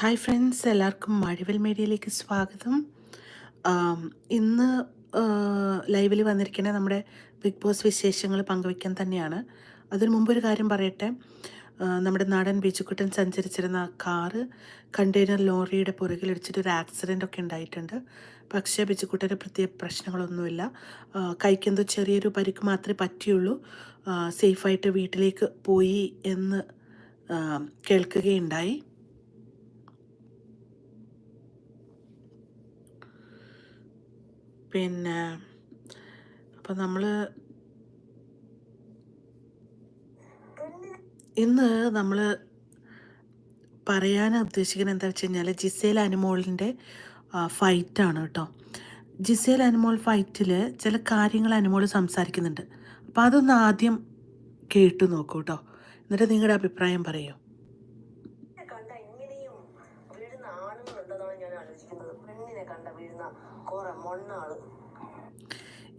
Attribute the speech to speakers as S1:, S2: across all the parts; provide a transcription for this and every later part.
S1: Hi friends എല്ലാവർക്കും മഴവിൽ മീഡിയയിലേക്ക് സ്വാഗതം. ഇന്ന് ലൈവിൽ വന്നിരിക്കുന്ന നമ്മുടെ ബിഗ് ബോസ് വിശേഷങ്ങൾ പങ്കുവയ്ക്കാൻ തന്നെയാണ്. അതിനു മുമ്പ് ഒരു കാര്യം പറയട്ടെ. നമ്മുടെ നാടൻ ബിജുക്കുട്ടൻ സഞ്ചരിച്ചിരുന്ന കാറ് കണ്ടെയ്നർ ലോറിയുടെ പുറകിൽ പുറകിലിടിച്ചിട്ട് ഒരു ആക്സിഡന്റ് ഒക്കെ ഉണ്ടായിട്ടുണ്ട്. പക്ഷേ ബിജുക്കുട്ടന് പ്രത്യേക പ്രശ്നങ്ങളൊന്നുമില്ല. കൈക്കെന്തോ ചെറിയൊരു പരിക്ക് മാത്രമേ പറ്റിയുള്ളൂ. സേഫായിട്ട് വീട്ടിലേക്ക് പോയി എന്ന് കേൾക്കുകയുണ്ടായി. പിന്നെ അപ്പം നമ്മൾ ഇന്ന് നമ്മൾ പറയാൻ ഉദ്ദേശിക്കുന്നത് എന്താ വെച്ച് കഴിഞ്ഞാൽ ജിസേൽ അനുമോളിന്റെ ഫൈറ്റാണ് കേട്ടോ. ജിസേൽ അനുമോൾ ഫൈറ്റിൽ ചില കാര്യങ്ങൾ അനുമോൾ സംസാരിക്കുന്നുണ്ട്. അപ്പോൾ അതൊന്ന് ആദ്യം കേട്ടു നോക്കൂ കേട്ടോ. എന്നിട്ട് നിങ്ങളുടെ അഭിപ്രായം പറയൂ
S2: പെണ്ണിനെ കണ്ട ഇങ്ങനെയും വീഴുന്ന ആണുങ്ങളുണ്ടെന്നാണ് ഞാൻ ആലോചിക്കുന്നത് പെണ്ണിനെ കണ്ട വീഴുന്ന കുറെ മൊണ്ണാൾ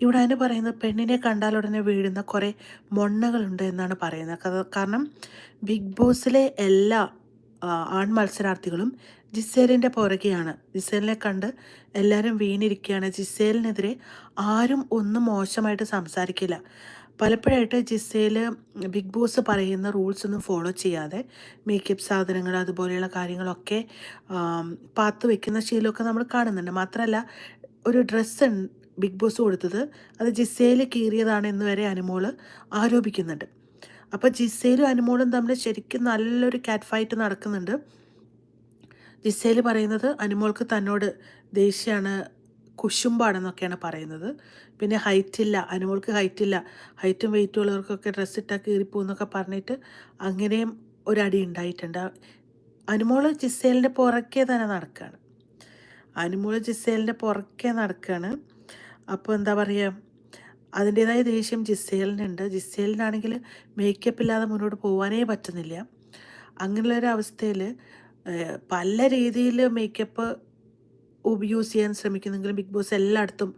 S1: ഇവിടെ അതിന് പറയുന്നത് പെണ്ണിനെ കണ്ടാൽ ഉടനെ വീഴുന്ന കുറേ മൊണ്ണകളുണ്ട് എന്നാണ് പറയുന്നത്. കാരണം ബിഗ് ബോസിലെ എല്ലാ ആൺ മത്സരാർത്ഥികളും ജിസേലിന്റെ പുറകെയാണ്. ജിസേലിനെ കണ്ട് എല്ലാവരും വീണിരിക്കുകയാണ്. ജിസേലിനെതിരെ ആരും ഒന്നും മോശമായിട്ട് സംസാരിക്കില്ല. പലപ്പോഴായിട്ട് ജിസേൽ ബിഗ് ബോസ് പറയുന്ന റൂൾസ് ഒന്നും ഫോളോ ചെയ്യാതെ മേക്കപ്പ് സാധനങ്ങൾ അതുപോലെയുള്ള കാര്യങ്ങളൊക്കെ പാത്ത് വെക്കുന്ന ശീലമൊക്കെ നമ്മൾ കാണുന്നുണ്ട്. മാത്രമല്ല ഒരു ഡ്രസ്സ് ബിഗ് ബോസ് കൊടുത്തത് അത് ജിസയിൽ കീറിയതാണ് എന്ന് വരെ അനുമോൾ ആരോപിക്കുന്നുണ്ട്. അപ്പോൾ ജിസയിലും അനുമോളും തമ്മിൽ ശരിക്കും നല്ലൊരു കാറ്റ് ഫൈറ്റ് നടക്കുന്നുണ്ട്. ജിസയിൽ പറയുന്നത് അനുമോൾക്ക് തന്നോട് ദേഷ്യമാണ് കുശുമ്പാണെന്നൊക്കെയാണ് പറയുന്നത്. പിന്നെ ഹൈറ്റ് ഇല്ല അനുമോൾക്ക് ഹൈറ്റ് ഇല്ല. ഹൈറ്റും വെയിറ്റും ഉള്ളവർക്കൊക്കെ ഡ്രസ്സ് ഇട്ടാൽ കീറിപ്പോന്നൊക്കെ പറഞ്ഞിട്ട് അങ്ങനെയും ഒരടി ഉണ്ടായിട്ടുണ്ട്. അനുമോൾ ജിസേലിന്റെ പുറകെ തന്നെ നടക്കുകയാണ് അനുമോൾ ജിസേലിന്റെ പുറക്കെ നടക്കുകയാണ് അപ്പോൾ എന്താ പറയുക അതിന്റേതായ ദേഷ്യം ജിസേലിനുണ്ട്. ജിസേലിനാണെങ്കിൽ മേക്കപ്പ് ഇല്ലാതെ മുന്നോട്ട് പോകാനേ പറ്റുന്നില്ല. അങ്ങനെയുള്ളൊരു അവസ്ഥയിൽ പല രീതിയിൽ മേക്കപ്പ് യൂസ് ചെയ്യാൻ ശ്രമിക്കുന്നെങ്കിലും ബിഗ് ബോസ് എല്ലായിടത്തും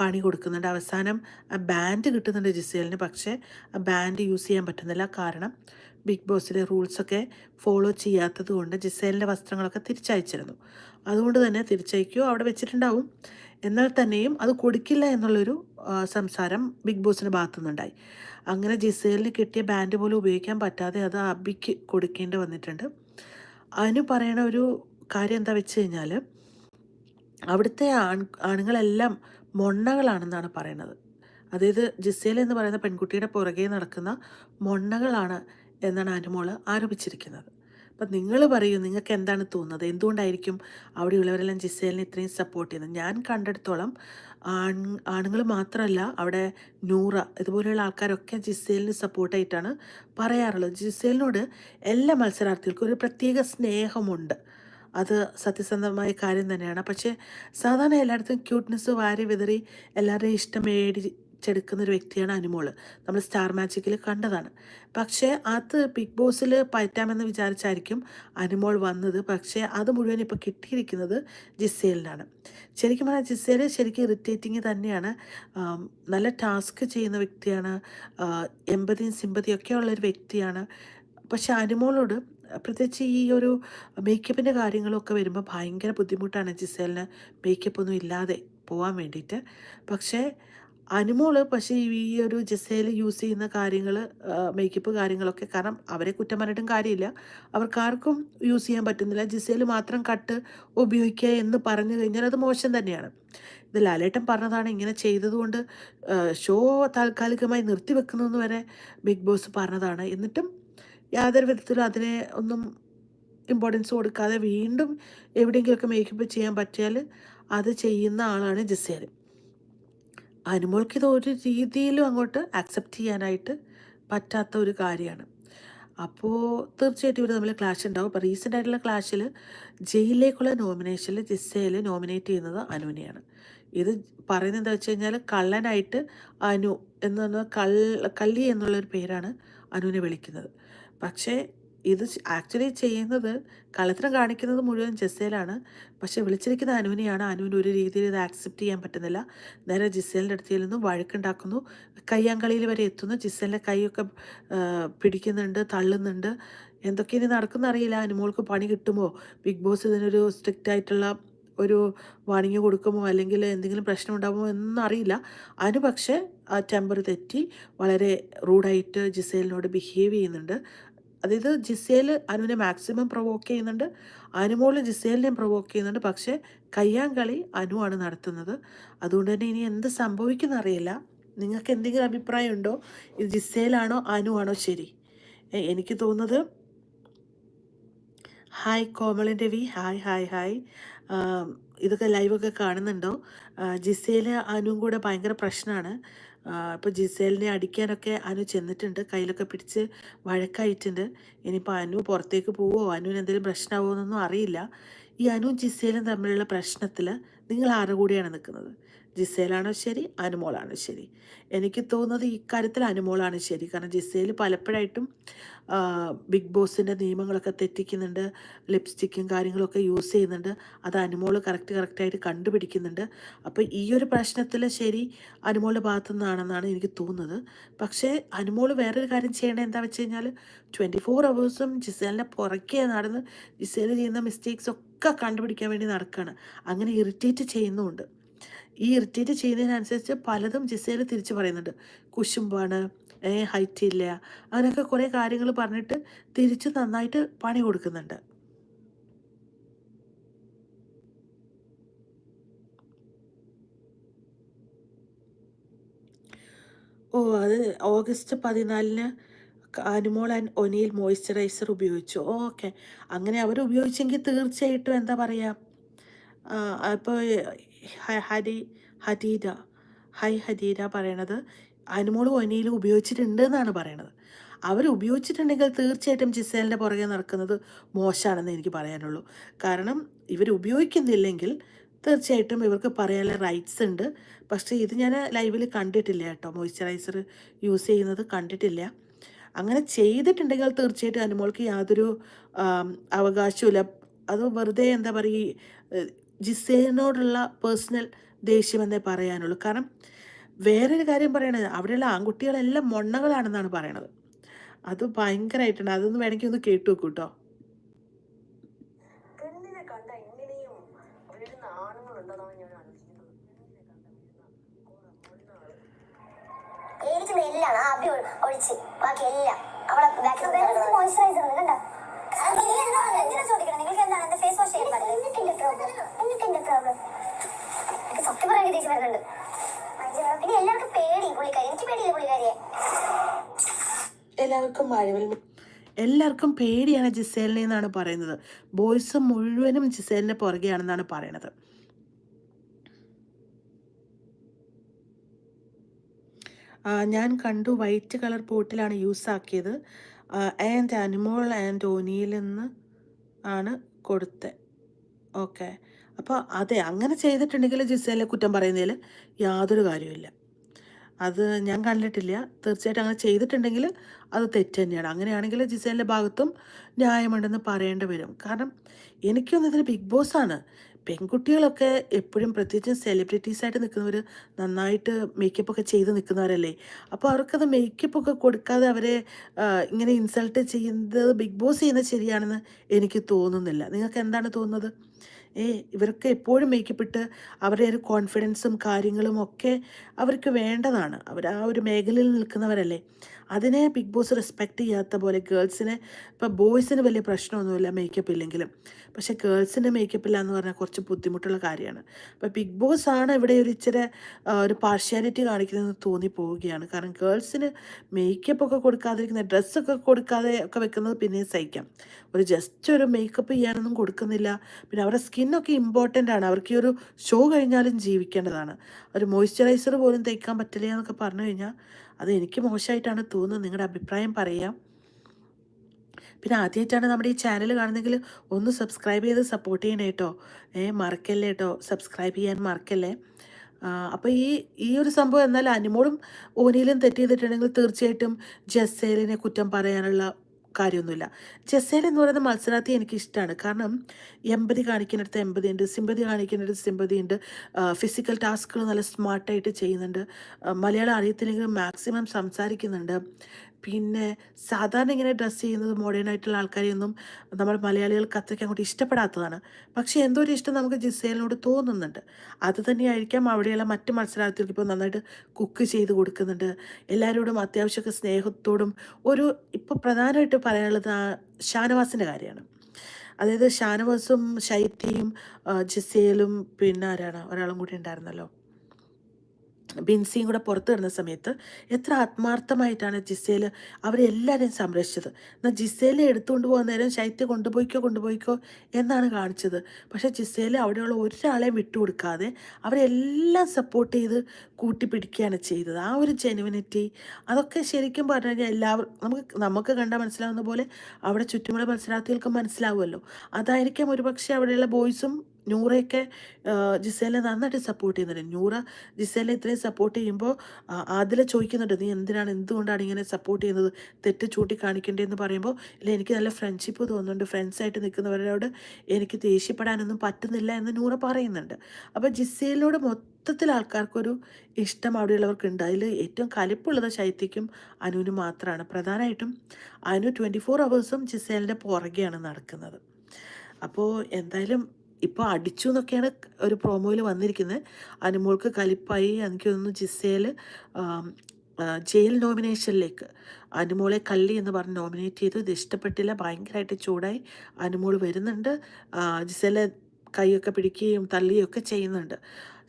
S1: പണി കൊടുക്കുന്നുണ്ട്. അവസാനം ആ ബാൻഡ് കിട്ടുന്നുണ്ട് ജിസേലിന്. പക്ഷേ ആ ബാൻഡ് യൂസ് ചെയ്യാൻ പറ്റുന്നില്ല. കാരണം ബിഗ് ബോസിലെ റൂൾസൊക്കെ ഫോളോ ചെയ്യാത്തത് കൊണ്ട് ജിസേലിന്റെ വസ്ത്രങ്ങളൊക്കെ തിരിച്ചയച്ചിരുന്നു. അതുകൊണ്ട് തന്നെ തിരിച്ചയക്കുകയോ അവിടെ വെച്ചിട്ടുണ്ടാവും. എന്നാൽ തന്നെയും അത് കൊടുക്കില്ല എന്നുള്ളൊരു സംസാരം ബിഗ് ബോസിന്റെ ഭാഗത്തുനിന്നുണ്ടായി. അങ്ങനെ ജിസേലിന് കിട്ടിയ ബാൻഡ് പോലും ഉപയോഗിക്കാൻ പറ്റാതെ അത് അബിക്ക് കൊടുക്കേണ്ടി വന്നിട്ടുണ്ട്. അതിന് പറയണ ഒരു കാര്യം എന്താ വെച്ച് കഴിഞ്ഞാൽ അവിടുത്തെ ആൺ ആണുങ്ങളെല്ലാം മൊണ്ണകളാണെന്നാണ് പറയുന്നത് അതായത് ജിസേൽ എന്ന് പറയുന്ന പെൺകുട്ടിയുടെ പുറകെ നടക്കുന്ന മൊണ്ണകളാണ് എന്നാണ് അനുമോൾ ആരോപിച്ചിരിക്കുന്നത്. അപ്പം നിങ്ങൾ പറയൂ നിങ്ങൾക്ക് എന്താണ് തോന്നുന്നത്? എന്തുകൊണ്ടായിരിക്കും അവിടെയുള്ളവരെല്ലാം ജിസേലിനെ ഇത്രയും സപ്പോർട്ട് ചെയ്യുന്നത്? ഞാൻ കണ്ടെടുത്തോളം ആൺ ആണുങ്ങൾ മാത്രമല്ല അവിടെ നൂറ ഇതുപോലെയുള്ള ആൾക്കാരൊക്കെ ജിസേലിന് സപ്പോർട്ടായിട്ടാണ് പറയാറുള്ളത്. ജിസേലിനോട് എല്ലാ മത്സരാർത്ഥികൾക്കും ഒരു പ്രത്യേക സ്നേഹമുണ്ട്. അത് സത്യസന്ധമായ കാര്യം തന്നെയാണ്. പക്ഷേ സാധാരണ എല്ലായിടത്തും ക്യൂട്ട്നെസ് വാരി വിതറി എല്ലാവരുടെയും ഇഷ്ടം മേടിച്ചെടുക്കുന്ന ഒരു വ്യക്തിയാണ് അനുമോൾ. നമ്മൾ സ്റ്റാർ മാജിക്കിൽ കണ്ടതാണ്. പക്ഷേ അത് ബിഗ് ബോസിൽ പറ്റാമെന്ന് വിചാരിച്ചായിരിക്കും അനുമോൾ വന്നത്. പക്ഷേ അത് മുഴുവൻ ഇപ്പോൾ കിട്ടിയിരിക്കുന്നത് ജിസേലിനാണ്. ശരിക്കും പറഞ്ഞാൽ ജിസേൽ ശരിക്കും ഇറിറ്റേറ്റിംഗ് തന്നെയാണ്. നല്ല ടാസ്ക് ചെയ്യുന്ന വ്യക്തിയാണ്. എമ്പതിയും സിമ്പതിയും ഒക്കെ ഉള്ള ഒരു വ്യക്തിയാണ്. പക്ഷെ അനുമോളോട് പ്രത്യേകിച്ച് ഈ ഒരു മേക്കപ്പിന്റെ കാര്യങ്ങളൊക്കെ വരുമ്പോൾ ഭയങ്കര ബുദ്ധിമുട്ടാണ് ജിസേലിന്. മേക്കപ്പ് ഒന്നും ഇല്ലാതെ പോകാൻ വേണ്ടിയിട്ട്. പക്ഷേ അനുമോൾ പക്ഷേ ഈ ഒരു ജിസേൽ യൂസ് ചെയ്യുന്ന കാര്യങ്ങൾ മേക്കപ്പ് കാര്യങ്ങളൊക്കെ കാരണം അവരെ കുറ്റം പറഞ്ഞിട്ടും കാര്യമില്ല. അവർക്കാർക്കും യൂസ് ചെയ്യാൻ പറ്റുന്നില്ല. ജിസേൽ മാത്രം കട്ട് ഉപയോഗിക്കുക എന്ന് പറഞ്ഞു കഴിഞ്ഞാൽ അത് മോശം തന്നെയാണ്. ഇത് ലാലേട്ടൻ പറഞ്ഞതാണ് ഇങ്ങനെ ചെയ്തതുകൊണ്ട് ഷോ താൽക്കാലികമായി നിർത്തിവെക്കുന്നതെന്ന് വരെ ബിഗ് ബോസ് പറഞ്ഞതാണ്. എന്നിട്ടും യാതൊരു വിധത്തിലും അതിനെ ഒന്നും ഇമ്പോർട്ടൻസ് കൊടുക്കാതെ വീണ്ടും എവിടെയെങ്കിലുമൊക്കെ മേക്കപ്പ് ചെയ്യാൻ പറ്റിയാൽ അത് ചെയ്യുന്ന ആളാണ് ജിസേൽ അനുമോൾക്ക് ഇത് ഒരു രീതിയിലും അങ്ങോട്ട് അക്സെപ്റ്റ് ചെയ്യാനായിട്ട് പറ്റാത്ത ഒരു കാര്യമാണ്. അപ്പോൾ തീർച്ചയായിട്ടും ഇവർ തമ്മിൽ ക്ലാഷ് ഉണ്ടാവും. അപ്പോൾ റീസെന്റ് ആയിട്ടുള്ള ക്ലാഷിൽ ജയിലിലേക്കുള്ള നോമിനേഷനിൽ ജിസയിൽ നോമിനേറ്റ് ചെയ്യുന്നത് അനുവിനെയാണ്. ഇത് പറയുന്നത് എന്താ വെച്ച് കഴിഞ്ഞാൽ കള്ളനായിട്ട് അനു എന്ന് പറഞ്ഞാൽ കള്ള കള്ളി എന്നുള്ളൊരു പേരാണ് അനുവിനെ വിളിക്കുന്നത്. പക്ഷേ ഇത് ആക്ച്വലി ചെയ്യുന്നത് കള്ളത്തരം കാണിക്കുന്നത് മുഴുവൻ ജിസേലാണ്. പക്ഷേ വിളിച്ചിരിക്കുന്ന അനുവിനെയാണ്. അനുവിന് ഒരു രീതിയിൽ ഇത് ആക്സെപ്റ്റ് ചെയ്യാൻ പറ്റുന്നില്ല. നേരെ ജിസേലിന്റെ അടുത്ത് ചെല്ലുന്നു വഴക്കുണ്ടാക്കുന്നു. കയ്യാങ്കളിയിൽ വരെ എത്തുന്നു. ജിസേലിന്റെ കൈയൊക്കെ പിടിക്കുന്നുണ്ട് തള്ളുന്നുണ്ട്. എന്തൊക്കെ ഇനി നടക്കുന്ന അറിയില്ല. അനുമോൾക്ക് പണി കിട്ടുമോ? ബിഗ് ബോസ് ഇതിനൊരു സ്ട്രിക്റ്റ് ആയിട്ടുള്ള ഒരു വാണിംഗ് കൊടുക്കുമോ? അല്ലെങ്കിൽ എന്തെങ്കിലും പ്രശ്നം ഉണ്ടാകുമോ എന്നൊന്നും അറിയില്ല. അനു പക്ഷേ ആ ടെമ്പർ തെറ്റി വളരെ റൂഡായിട്ട് ജിസേലിനോട് ബിഹേവ് ചെയ്യുന്നുണ്ട്. അതായത് ജിസേൽ അനുവിനെ മാക്സിമം പ്രൊവോക്ക് ചെയ്യുന്നുണ്ട്. അനുമോൾ ജിസേലിനെയും പ്രൊവോക്ക് ചെയ്യുന്നുണ്ട്. പക്ഷേ കയ്യാങ്കളി അനുവാണ് നടത്തുന്നത്. അതുകൊണ്ട് തന്നെ ഇനി എന്ത് സംഭവിക്കുന്ന അറിയില്ല. നിങ്ങൾക്ക് എന്തെങ്കിലും അഭിപ്രായം ഉണ്ടോ? ഇത് ജിസേലാണോ അനുവാണോ? ശരി. എനിക്ക് തോന്നുന്നത് ഹായ് കോമളിന്റെ വി ഹായ് ഹായ് ഹായ്. ഇതൊക്കെ ലൈവൊക്കെ കാണുന്നുണ്ടോ? ജിസേൽ അനുവും കൂടെ ഭയങ്കര പ്രശ്നമാണ്. ഇപ്പോൾ ജിസേലിനെ അടിക്കാനൊക്കെ അനു ചെന്നിട്ടുണ്ട്. കയ്യിലൊക്കെ പിടിച്ച് വഴക്കായിട്ടുണ്ട്. ഇനിയിപ്പോൾ അനു പുറത്തേക്ക് പോവോ? അനുവിന് എന്തെങ്കിലും പ്രശ്നമാവോ എന്നൊന്നും അറിയില്ല. ഈ അനുവും ജിസേലും തമ്മിലുള്ള പ്രശ്നത്തിൽ നിങ്ങൾ ആരുടെ കൂടെയാണ് നിൽക്കുന്നത് ജിസേലാണോ ശരി? അനുമോളാണോ ശരി? എനിക്ക് തോന്നുന്നത് ഇക്കാര്യത്തിൽ അനുമോളാണ് ശരി. കാരണം ജിസേൽ പലപ്പോഴായിട്ടും ബിഗ് ബോസിന്റെ നിയമങ്ങളൊക്കെ തെറ്റിക്കുന്നുണ്ട്. ലിപ്സ്റ്റിക്കും കാര്യങ്ങളൊക്കെ യൂസ് ചെയ്യുന്നുണ്ട്. അത് അനുമോൾ കറക്റ്റ് കറക്റ്റായിട്ട് കണ്ടുപിടിക്കുന്നുണ്ട്. അപ്പോൾ ഈ ഒരു പ്രശ്നത്തിൽ ശരി അനുമോളുടെ ഭാഗത്തു നിന്നാണെന്നാണ് എനിക്ക് തോന്നുന്നത്. പക്ഷേ അനുമോൾ വേറൊരു കാര്യം ചെയ്യേണ്ടത് എന്താ വെച്ച് കഴിഞ്ഞാൽ ട്വന്റി ഫോർ അവേഴ്സും ജിസേലിനെ പുറകെ നടന്ന് ജിസേൽ ചെയ്യുന്ന മിസ്റ്റേക്സ് ഒക്കെ കണ്ടുപിടിക്കാൻ വേണ്ടി നടക്കുകയാണ് അങ്ങനെ ഇറിറ്റേറ്റ് ചെയ്യുന്നുമുണ്ട്. ഈ ഇറിറ്റേറ്റ് ചെയ്യുന്നതിനനുസരിച്ച് പലതും ജിസേൽ തിരിച്ചു പറയുന്നുണ്ട്. കുശുമ്പാണ് ഹൈറ്റ് ഇല്ല. അങ്ങനെയൊക്കെ കുറേ കാര്യങ്ങൾ പറഞ്ഞിട്ട് തിരിച്ച് നന്നായിട്ട് പണി കൊടുക്കുന്നുണ്ട്. ഓ അത് ഓഗസ്റ്റ് പതിനാലിന് അനുമോൾ ആൻഡ് ഒനിയിൽ മോയ്സ്ചറൈസർ ഉപയോഗിച്ചു. ഓക്കെ. അങ്ങനെ അവർ ഉപയോഗിച്ചെങ്കിൽ തീർച്ചയായിട്ടും എന്താ പറയുക അപ്പോൾ ഹരി ഹരീര ഹൈ ഹരീര പറയണത് അനുമോൾ ഒനിയിൽ ഉപയോഗിച്ചിട്ടുണ്ട് എന്നാണ് പറയണത്. അവർ ഉപയോഗിച്ചിട്ടുണ്ടെങ്കിൽ തീർച്ചയായിട്ടും ജിസേലിന്റെ പുറകെ നടക്കുന്നത് മോശമാണെന്ന് എനിക്ക് പറയാനുള്ളൂ. കാരണം ഇവർ ഉപയോഗിക്കുന്നില്ലെങ്കിൽ തീർച്ചയായിട്ടും ഇവർക്ക് പറയാനുള്ള റൈറ്റ്സ് ഉണ്ട്. പക്ഷേ ഇത് ഞാൻ ലൈവിൽ കണ്ടിട്ടില്ല കേട്ടോ. മോയ്സ്ചറൈസർ യൂസ് ചെയ്യുന്നത് കണ്ടിട്ടില്ല. അങ്ങനെ ചെയ്തിട്ടുണ്ടെങ്കിൽ തീർച്ചയായിട്ടും അനുമോൾക്ക് യാതൊരു അവകാശവും അവകാശവുമില്ല. അത് വെറുതെ എന്താ പറയുക ജിസേനോടുള്ള പേഴ്സണൽ ദേഷ്യമെന്നേ പറയാനുള്ളൂ. കാരണം വേറൊരു കാര്യം പറയണത്. അവിടെയുള്ള ആൺകുട്ടികളെല്ലാം മൊണ്ണകളാണെന്നാണ് പറയണത്. അത് ഭയങ്കരമായിട്ടുണ്ട് അതൊന്ന് വേണമെങ്കിൽ ഒന്ന് കേട്ടു നോക്കൂ കേട്ടോ
S3: എല്ലാം ഒഴിച്ച് ബാക്കി എല്ലാം. അവിടെ ബാക്കിൽ മോയ്സ്ചറൈസർ കണ്ടോ? എന്തിനാ ചോദിക്കണം? നിങ്ങൾക്ക് എന്താണ് എന്റെ ഫേസ് വാഷ് ചെയ്യാൻ പാടില്ല എന്നിട്ട് എന്റെ പ്രോബ്ലം എന്നിട്ട് എന്റെ പ്രോബ്ലം എനിക്ക് സത്യം പറയാൻ ദേഷ്യം വരുന്നുണ്ട്. എല്ലാവർക്കും
S1: മഴവിൽ എല്ലാവർക്കും പേടിയാണ് ജിസേലിനെ എന്നാണ് പറയുന്നത്. ബോയ്സ് മുഴുവനും ജിസേലിന് പുറകെയാണെന്നാണ് പറയുന്നത് ഞാൻ കണ്ടു വൈറ്റ് കളർ ബോട്ടിലാണ് യൂസ് ആക്കിയത്. ആൻഡ് അനിമോൾ ആൻഡ് ഓനിയിൽ നിന്ന് ആണ് കൊടുത്ത. ഓക്കെ അപ്പോൾ അതെ അങ്ങനെ ചെയ്തിട്ടുണ്ടെങ്കിൽ ജിസേലെ കുറ്റം പറയുന്നതിൽ യാതൊരു കാര്യമില്ല അത് ഞാൻ കണ്ടിട്ടില്ല. തീർച്ചയായിട്ടും അങ്ങനെ ചെയ്തിട്ടുണ്ടെങ്കിൽ അത് തെറ്റ് തന്നെയാണ്. അങ്ങനെയാണെങ്കിൽ ജിസേലിന്റെ ഭാഗത്തും ന്യായമുണ്ടെന്ന് പറയേണ്ടി വരും. കാരണം എനിക്കൊന്നും ഇതിൽ ബിഗ് ബോസാണ് പെൺകുട്ടികളൊക്കെ എപ്പോഴും പ്രത്യേകിച്ചും സെലിബ്രിറ്റീസായിട്ട് നിൽക്കുന്നവർ നന്നായിട്ട് മേക്കപ്പ് ഒക്കെ ചെയ്ത് നിൽക്കുന്നവരല്ലേ? അപ്പോൾ അവർക്കത് മേക്കപ്പ് ഒക്കെ കൊടുക്കാതെ അവരെ ഇങ്ങനെ ഇൻസൾട്ട് ചെയ്യുന്നത് ബിഗ് ബോസ് ചെയ്യുന്നത് ശരിയാണെന്ന് എനിക്ക് തോന്നുന്നില്ല. നിങ്ങൾക്ക് എന്താണ് തോന്നുന്നത്? ഇവർക്ക് എപ്പോഴും മേക്കപ്പ് ഇട്ട് അവരുടെ ഒരു കോൺഫിഡൻസും കാര്യങ്ങളും ഒക്കെ അവർക്ക് വേണ്ടതാണ്. അവർ ആ ഒരു മേഖലയിൽ നിൽക്കുന്നവരല്ലേ. അതിനെ ബിഗ് ബോസ് റെസ്പെക്റ്റ് ചെയ്യാത്ത പോലെ ഗേൾസിനെ ഇപ്പോൾ ബോയ്സിന് വലിയ പ്രശ്നമൊന്നുമില്ല മേക്കപ്പ് ഇല്ലെങ്കിലും. പക്ഷേ ഗേൾസിന്റെ മേക്കപ്പ് ഇല്ല എന്ന് പറഞ്ഞാൽ കുറച്ച് ബുദ്ധിമുട്ടുള്ള കാര്യമാണ്. അപ്പോൾ ബിഗ് ബോസ് ആണ് ഇവിടെ ഒരു ഇച്ചിരി ഒരു പാർഷ്യാലിറ്റി കാണിക്കുന്നതെന്ന് തോന്നി പോവുകയാണ് കാരണം ഗേൾസിന് മേക്കപ്പ് ഒക്കെ കൊടുക്കാതിരിക്കുന്ന ഡ്രസ്സൊക്കെ കൊടുക്കാതെ ഒക്കെ വെക്കുന്നത് പിന്നെയും സഹിക്കാം. ഒരു ജസ്റ്റ് ഒരു മേക്കപ്പ് ചെയ്യാനൊന്നും കൊടുക്കുന്നില്ല. പിന്നെ അവരുടെ സ്കിന്നൊക്കെ ഇമ്പോർട്ടന്റ് ആണ്. അവർക്ക് ഈ ഒരു ഷോ കഴിഞ്ഞാലും ജീവിക്കേണ്ടതാണ്. ഒരു മോയ്സ്ചറൈസർ പോലും തേക്കാൻ പറ്റില്ല എന്നൊക്കെ പറഞ്ഞു കഴിഞ്ഞാൽ അത് എനിക്ക് മോശമായിട്ടാണ് തോന്നുന്നത്. നിങ്ങളുടെ അഭിപ്രായം പറയാം. പിന്നെ ആദ്യമായിട്ടാണ് നമ്മുടെ ഈ ചാനൽ കാണുന്നെങ്കിൽ ഒന്ന് സബ്സ്ക്രൈബ് ചെയ്ത് സപ്പോർട്ട് ചെയ്യണേ കേട്ടോ ഏ മറക്കല്ലേ കേട്ടോ സബ്സ്ക്രൈബ് ചെയ്യാൻ മറക്കല്ലേ? അപ്പോൾ ഈ ഈ ഒരു സംഭവം എന്നാൽ അനുമോളും ഓനിയിലും തെറ്റ് ചെയ്തിട്ടുണ്ടെങ്കിൽ തീർച്ചയായിട്ടും ജസേലിനെ കുറ്റം പറയാനുള്ള കാര്യമൊന്നുമില്ല. ജസേൽ എന്ന് പറയുന്ന മത്സരാർത്ഥി എനിക്ക് ഇഷ്ടമാണ് കാരണം എമ്പതി കാണിക്കുന്നിടത്ത് എമ്പതി ഉണ്ട് സിമ്പതി കാണിക്കുന്നിടത്ത് സിമ്പതി ഉണ്ട് ഫിസിക്കൽ ടാസ്കുകൾ നല്ല സ്മാർട്ടായിട്ട് ചെയ്യുന്നുണ്ട്. മലയാളം അറിയത്തില്ലെങ്കിലും മാക്സിമം സംസാരിക്കുന്നുണ്ട്. പിന്നെ സാധാരണ ഇങ്ങനെ ഡ്രസ്സ് ചെയ്യുന്നത് മോഡേൺ ആയിട്ടുള്ള ആൾക്കാരെയൊന്നും നമ്മൾ മലയാളികൾക്ക് അത്രയ്ക്ക് അങ്ങോട്ട് ഇഷ്ടപ്പെടാത്തതാണ്. പക്ഷേ എന്തോ ഒരു ഇഷ്ടം നമുക്ക് ജിസേലിനോട് തോന്നുന്നുണ്ട്. അത് തന്നെയായിരിക്കാം അവിടെയുള്ള മറ്റ് മത്സരാർത്ഥികൾക്ക് ഇപ്പോൾ നന്നായിട്ട് കുക്ക് ചെയ്ത് കൊടുക്കുന്നുണ്ട്. എല്ലാവരോടും അത്യാവശ്യമൊക്കെ സ്നേഹത്തോടും ഒരു ഇപ്പോൾ പ്രധാനമായിട്ട് പറയാനുള്ളത് ഷാനവാസിന്റെ കാര്യമാണ്. അതായത് ഷാനവാസും ശൈത്യയും ജിസേലും പിന്നെ ആരാണ്? ഒരാളും കൂടി ഉണ്ടായിരുന്നല്ലോ. ബിൻസിയും കൂടെ പുറത്ത് കിടന്ന സമയത്ത് എത്ര ആത്മാർത്ഥമായിട്ടാണ് ജിസേൽ അവരെല്ലാവരെയും സംരക്ഷിച്ചത്. എന്നാൽ ജിസേലെ എടുത്തുകൊണ്ട് പോകുന്ന നേരം ശൈത്യ കൊണ്ടുപോയിക്കോ കൊണ്ടുപോയിക്കോ എന്നാണ് കാണിച്ചത്. പക്ഷേ ജിസേൽ അവിടെയുള്ള ഒരാളെയും വിട്ടുകൊടുക്കാതെ അവരെല്ലാം സപ്പോർട്ട് ചെയ്ത് കൂട്ടിപ്പിടിക്കുകയാണ് ചെയ്തത്. ആ ഒരു ജെനുവിനിറ്റി അതൊക്കെ ശരിക്കും പറഞ്ഞു കഴിഞ്ഞാൽ എല്ലാവരും നമുക്ക് നമുക്ക് കണ്ടാൽ മനസ്സിലാവുന്ന പോലെ അവിടെ ചുറ്റുമുള്ള മത്സരാർത്ഥികൾക്ക് മനസ്സിലാവുമല്ലോ. അതായിരിക്കാം ഒരുപക്ഷെ അവിടെയുള്ള ബോയ്സും നൂറയൊക്കെ ജിസേലെ നന്നായിട്ട് സപ്പോർട്ട് ചെയ്യുന്നുണ്ട്. നൂറ ജിസേലെ ഇത്രയും സപ്പോർട്ട് ചെയ്യുമ്പോൾ അതിൽ ചോദിക്കുന്നുണ്ട് നീ എന്തിനാണ്? എന്തുകൊണ്ടാണ് ഇങ്ങനെ സപ്പോർട്ട് ചെയ്യുന്നത്? തെറ്റ് ചൂണ്ടി കാണിക്കേണ്ടതെന്ന് പറയുമ്പോൾ ഇല്ല എനിക്ക് നല്ല ഫ്രണ്ട്ഷിപ്പ് തോന്നുന്നുണ്ട്. ഫ്രണ്ട്സായിട്ട് നിൽക്കുന്നവരോട് എനിക്ക് ദേഷ്യപ്പെടാനൊന്നും പറ്റുന്നില്ല എന്ന് നൂറ പറയുന്നുണ്ട്. അപ്പോൾ ജിസേലിനോട് മൊത്തത്തിൽ ആൾക്കാർക്കൊരു ഇഷ്ടം അവിടെയുള്ളവർക്കുണ്ട്. അതിൽ ഏറ്റവും കലിപ്പുള്ളത് ശൈത്യക്കും അനുവിനും മാത്രമാണ് പ്രധാനമായിട്ടും അനു ട്വന്റി ഫോർ അവേഴ്സും ജിസേലിന്റെ പുറകെയാണ് നടക്കുന്നത്. അപ്പോൾ എന്തായാലും ഇപ്പോൾ അടിച്ചു എന്നൊക്കെയാണ് ഒരു പ്രോമോയിൽ വന്നിരിക്കുന്നത്. അനുമോൾക്ക് കലിപ്പായി എനിക്ക് തോന്നുന്നു ജിസേൽ ജയിൽ നോമിനേഷനിലേക്ക് അനുമോളെ കള്ളി എന്ന് പറഞ്ഞ് നോമിനേറ്റ് ചെയ്തു. ഇത് ഇഷ്ടപ്പെട്ടില്ല. ഭയങ്കരമായിട്ട് ചൂടായി അനുമോൾ വരുന്നുണ്ട്. ജിസേലെ കൈയൊക്കെ പിടിക്കുകയും തള്ളുകയും ഒക്കെ ചെയ്യുന്നുണ്ട്.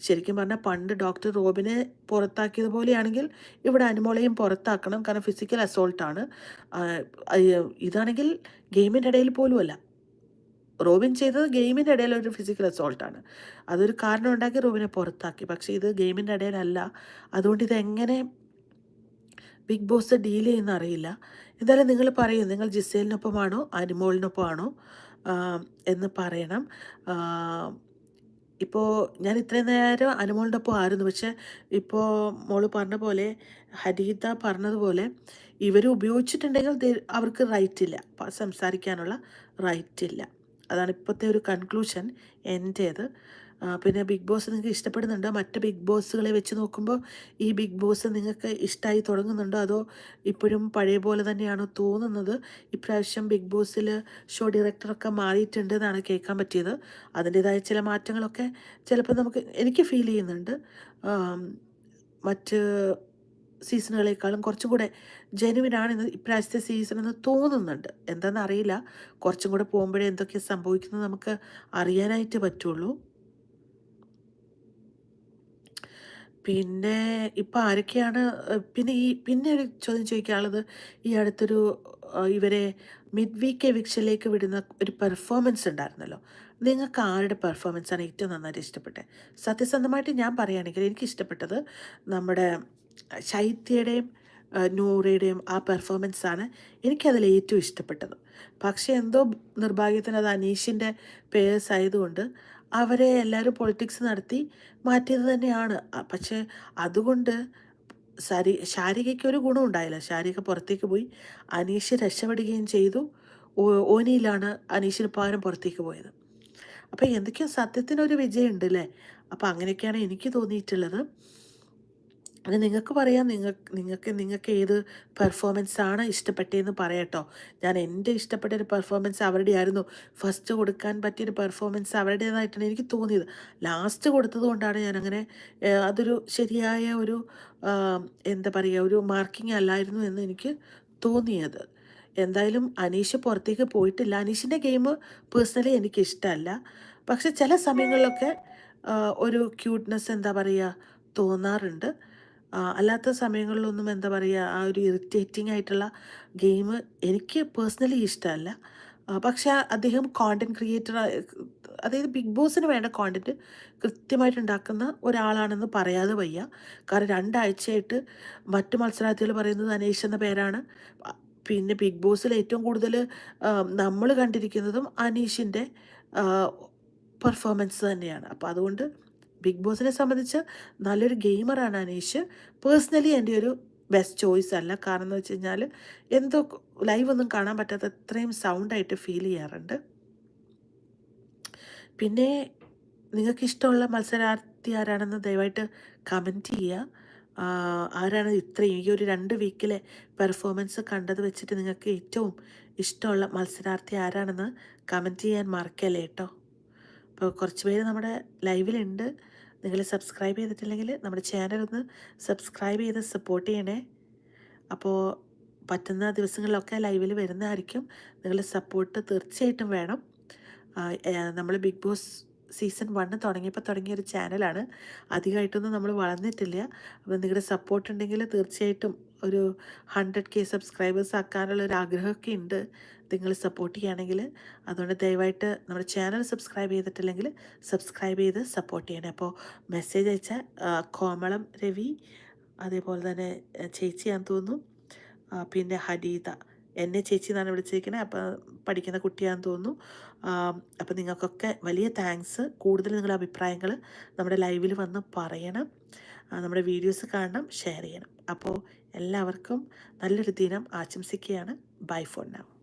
S1: ശരിക്കും പറഞ്ഞാൽ പണ്ട് ഡോക്ടർ റോബിനെ പുറത്താക്കിയതുപോലെയാണെങ്കിൽ ഇവിടെ അനുമോളെയും പുറത്താക്കണം. കാരണം ഫിസിക്കൽ അസോൾട്ടാണ് ഇതാണെങ്കിൽ ഗെയിമിന്റെ ഇടയിൽ പോലുമല്ല. റോബിൻ ചെയ്തത് ഗെയിമിന്റെ ഇടയിൽ ഒരു ഫിസിക്കൽ അസോൾട്ടാണ് അതൊരു കാരണം ഉണ്ടാക്കി റോബിനെ പുറത്താക്കി. പക്ഷേ ഇത് ഗെയിമിന്റെ ഇടയിലല്ല. അതുകൊണ്ട് ഇതെങ്ങനെ ബിഗ് ബോസ് ഡീൽ ചെയ്യുന്ന അറിയില്ല. എന്തായാലും നിങ്ങൾ പറയൂ നിങ്ങൾ ജിസേലിനൊപ്പമാണോ അനിമോളിനൊപ്പമാണോ എന്ന് പറയണം. ഇപ്പോൾ ഞാൻ ഇത്രയും നേരം അനുമോളുടെ ഒപ്പം ആയിരുന്നു. പക്ഷേ ഇപ്പോൾ മോൾ പറഞ്ഞ പോലെ ഹരീത പറഞ്ഞതുപോലെ ഇവർ ഉപയോഗിച്ചിട്ടുണ്ടെങ്കിൽ അവർക്ക് റൈറ്റ് ഇല്ല. സംസാരിക്കാനുള്ള റൈറ്റ് ഇല്ല. അതാണ് ഇപ്പോഴത്തെ ഒരു കൺക്ലൂഷൻ എന്റേത് പിന്നെ ബിഗ് ബോസ് നിങ്ങൾക്ക് ഇഷ്ടപ്പെടുന്നുണ്ടോ? മറ്റ് ബിഗ് ബോസുകളെ വെച്ച് നോക്കുമ്പോൾ ഈ ബിഗ് ബോസ് നിങ്ങൾക്ക് ഇഷ്ടമായി തുടങ്ങുന്നുണ്ടോ? അതോ ഇപ്പോഴും പഴയ പോലെ തന്നെയാണോ തോന്നുന്നത്? ഇപ്രാവശ്യം ബിഗ് ബോസിൽ ഷോ ഡയറക്ടറൊക്കെ മാറിയിട്ടുണ്ട് എന്നാണ് കേൾക്കാൻ പറ്റിയത്. അതിന്റേതായ ചില മാറ്റങ്ങളൊക്കെ ചിലപ്പോൾ നമുക്ക് എനിക്ക് ഫീൽ ചെയ്യുന്നുണ്ട്. മറ്റ് സീസണുകളേക്കാളും കുറച്ചും കൂടെ ജെനുവിനാണ് ഇന്ന് ഇപ്രാവശ്യത്തെ സീസൺ എന്ന് തോന്നുന്നുണ്ട്. എന്താണെന്ന് അറിയില്ല. കുറച്ചും കൂടെ പോകുമ്പോഴേ എന്തൊക്കെ സംഭവിക്കുന്നത് നമുക്ക് അറിയാനായിട്ട് പറ്റുള്ളൂ. പിന്നെ ഇപ്പം ആരൊക്കെയാണ് പിന്നെ ഈ പിന്നെ ഒരു ചോദ്യം ചോദിക്കാനുള്ളത് ഈ അടുത്തൊരു ഇവരെ മിഡ് വീക്ക് എവിക്ഷനിലേക്ക് വിടുന്ന ഒരു പെർഫോമൻസ് ഉണ്ടായിരുന്നല്ലോ. നിങ്ങൾക്ക് ആരുടെ പെർഫോമൻസാണ് ഏറ്റവും നന്നായിട്ട് ഇഷ്ടപ്പെട്ടത്? സത്യസന്ധമായിട്ട് ഞാൻ പറയുകയാണെങ്കിൽ എനിക്ക് ഇഷ്ടപ്പെട്ടത് നമ്മുടെ ശൈത്യയുടെയും നൂറയുടെയും ആ പെർഫോമൻസാണ് എനിക്കതിൽ ഏറ്റവും ഇഷ്ടപ്പെട്ടത്. പക്ഷേ എന്തോ നിർഭാഗ്യത്തിന് അത് അനീഷിന്റെ പേഴ്സ് ആയതുകൊണ്ട് അവരെ എല്ലാവരും പൊളിറ്റിക്സ് നടത്തി മാറ്റിയത് തന്നെയാണ്. പക്ഷേ അതുകൊണ്ട് ശരി ശാരികയ്ക്ക് ഒരു ഗുണം ഉണ്ടായില്ല. ശാരിക പുറത്തേക്ക് പോയി അനീഷ് രക്ഷപ്പെടുകയും ചെയ്തു. ഓനിയിലാണ് അനീഷിന് പകരം പുറത്തേക്ക് പോയത്. അപ്പോൾ എന്തൊക്കെയോ സത്യത്തിനൊരു വിജയമുണ്ട് അല്ലേ അപ്പോൾ അങ്ങനെയൊക്കെയാണ് എനിക്ക് തോന്നിയിട്ടുള്ളത്. അത് നിങ്ങൾക്ക് പറയാം. നിങ്ങൾക്ക് നിങ്ങൾക്ക് നിങ്ങൾക്ക് ഏത് പെർഫോമൻസ് ആണ് ഇഷ്ടപ്പെട്ടതെന്ന് പറയട്ടോ ഞാൻ എന്റെ ഇഷ്ടപ്പെട്ട ഒരു പെർഫോമൻസ് അവരുടെ ആയിരുന്നു. ഫസ്റ്റ് കൊടുക്കാൻ പറ്റിയൊരു പെർഫോമൻസ് അവരുടേതായിട്ടാണ് എനിക്ക് തോന്നിയത്. ലാസ്റ്റ് കൊടുത്തത് കൊണ്ടാണ് ഞാൻ അങ്ങനെ അതൊരു ശരിയായ ഒരു എന്താ പറയുക ഒരു മാർക്കിംഗ് അല്ലായിരുന്നു എന്ന് എനിക്ക് തോന്നിയത്. എന്തായാലും അനീഷ് പുറത്തേക്ക് പോയിട്ടില്ല. അനീഷിന്റെ ഗെയിം പേഴ്സണലി എനിക്ക് ഇഷ്ടമല്ല. പക്ഷെ ചില സമയങ്ങളിലൊക്കെ ഒരു ക്യൂട്ട്നെസ് എന്താ പറയുക തോന്നാറുണ്ട്. അല്ലാത്ത സമയങ്ങളിലൊന്നും എന്താ പറയുക ആ ഒരു ഇറിറ്റേറ്റിംഗ് ആയിട്ടുള്ള ഗെയിം എനിക്ക് പേഴ്സണലി ഇഷ്ടമല്ല. പക്ഷേ അദ്ദേഹം കോണ്ടന്റ് ക്രിയേറ്റർ അതായത് ബിഗ് ബോസിന് വേണ്ട കോണ്ടന്റ് കൃത്യമായിട്ട് ഉണ്ടാക്കുന്ന ഒരാളാണെന്ന് പറയാതെ വയ്യ. കാരണം രണ്ടാഴ്ചയായിട്ട് മറ്റു മത്സരാർത്ഥികൾ പറയുന്നത് അനീഷ് എന്ന പേരാണ്. പിന്നെ ബിഗ് ബോസിൽ ഏറ്റവും കൂടുതൽ നമ്മൾ കണ്ടിരിക്കുന്നതും അനീഷിന്റെ പെർഫോമൻസ് തന്നെയാണ്. അപ്പോൾ അതുകൊണ്ട് ബിഗ് ബോസിനെ സംബന്ധിച്ച് നല്ലൊരു ഗെയിമറാണ് അനീഷ്. പേഴ്സണലി എന്റെ ഒരു ബെസ്റ്റ് ചോയ്സ് അല്ല. കാരണം എന്ന് വെച്ച് കഴിഞ്ഞാൽ എന്തോ ലൈവ് ഒന്നും കാണാൻ പറ്റാത്ത അത്രയും സൗണ്ടായിട്ട് ഫീൽ ചെയ്യാറുണ്ട്. പിന്നെ നിങ്ങൾക്ക് ഇഷ്ടമുള്ള മത്സരാർത്ഥി ആരാണെന്ന് ദയവായിട്ട് കമന്റ് ചെയ്യുക. ആരാണ് ഇത്രയും ഈ ഒരു രണ്ട് വീക്കിലെ പെർഫോമൻസ് കണ്ടത് വെച്ചിട്ട് നിങ്ങൾക്ക് ഏറ്റവും ഇഷ്ടമുള്ള മത്സരാർത്ഥി ആരാണെന്ന് കമന്റ് ചെയ്യാൻ മറക്കല്ലേ കേട്ടോ കുറച്ച് പേര് നമ്മുടെ ലൈവിലുണ്ട്. നിങ്ങൾ സബ്സ്ക്രൈബ് ചെയ്തിട്ടില്ലെങ്കിൽ നമ്മുടെ ചാനൽ ഒന്ന് സബ്സ്ക്രൈബ് ചെയ്ത് സപ്പോർട്ട് ചെയ്യണേ. അപ്പോൾ പറ്റുന്ന ദിവസങ്ങളിലൊക്കെ ലൈവിൽ വരുന്നതായിരിക്കും. നിങ്ങളുടെ സപ്പോർട്ട് തീർച്ചയായിട്ടും വേണം. നമ്മൾ ബിഗ് ബോസ് സീസൺ വണ്ണ് തുടങ്ങിയപ്പോൾ തുടങ്ങിയ ഒരു ചാനലാണ് അധികമായിട്ടൊന്നും നമ്മൾ വളർന്നിട്ടില്ല. അപ്പോൾ നിങ്ങളുടെ സപ്പോർട്ട് ഉണ്ടെങ്കിൽ തീർച്ചയായിട്ടും ഒരു ഹൺഡ്രഡ് കെ സബ്സ്ക്രൈബേഴ്സ് ആക്കാനുള്ള ഒരു ആഗ്രഹമൊക്കെ ഉണ്ട്. നിങ്ങൾ സപ്പോർട്ട് ചെയ്യുകയാണെങ്കിൽ അതുകൊണ്ട് ദയവായിട്ട് നമ്മുടെ ചാനൽ സബ്സ്ക്രൈബ് ചെയ്തിട്ടില്ലെങ്കിൽ സബ്സ്ക്രൈബ് ചെയ്ത് സപ്പോർട്ട് ചെയ്യണേ. അപ്പോൾ മെസ്സേജ് അയച്ച കോമളം രവി അതേപോലെ തന്നെ ചേച്ചി ചേച്ചിയാന്ന് തോന്നുന്നു. പിന്നെ ഹരീത. എന്നെ ചേച്ചി എന്നാണ് വിളിച്ചിരിക്കുന്നത് അപ്പോൾ പഠിക്കുന്ന കുട്ടിയാണെന്ന് തോന്നുന്നു. അപ്പോൾ നിങ്ങൾക്കൊക്കെ വലിയ താങ്ക്സ് കൂടുതൽ നിങ്ങളുടെ അഭിപ്രായങ്ങൾ നമ്മുടെ ലൈവിൽ വന്ന് പറയണം. നമ്മുടെ വീഡിയോസ് കാണണം ഷെയർ ചെയ്യണം. അപ്പോൾ എല്ലാവർക്കും നല്ലൊരു ദിനം ആശംസിക്കുകയാണ്. By phone now